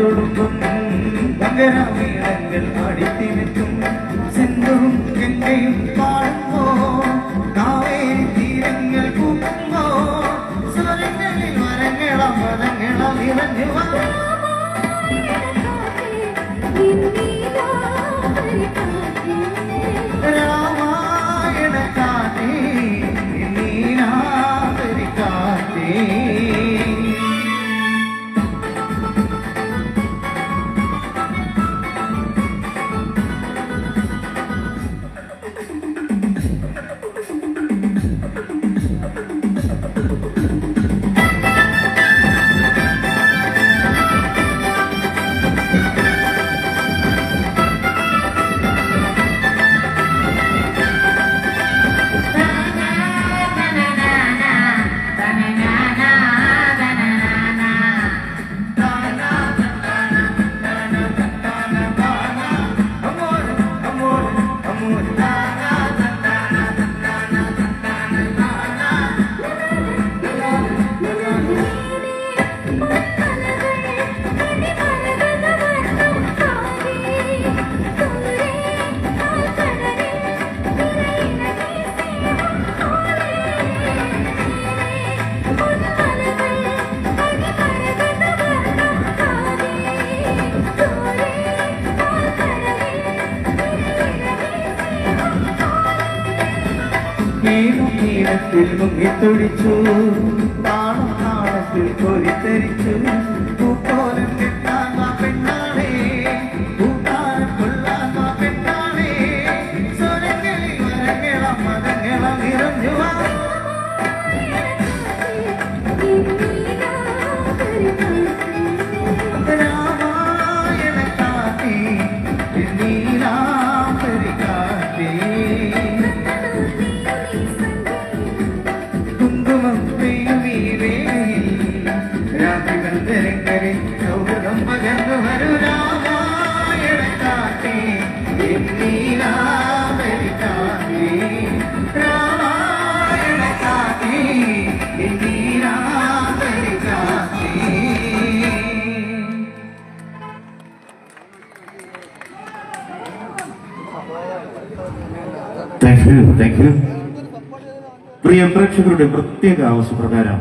തുള്ളിത്തൊടുക്കും പാടി അടിത്തിനിൽക്കും സിന്ധുവും ഗംഗയും പാടുമ്പോ കാവേരി തീരങ്ങൾ പൂക്കുമ്പോ സ്വരങ്ങളിൽ വരങ്ങളം വരങ്ങളം നിറഞ്ഞു വാ. നീലത്തിൽ മുങ്ങിത്തൊടിച്ചു താളം താളത്തിൽ കോരിത്തരിച്ചു പ്രിയ പ്രേക്ഷകരുടെ പ്രത്യേക ആവശ്യപ്രകാരം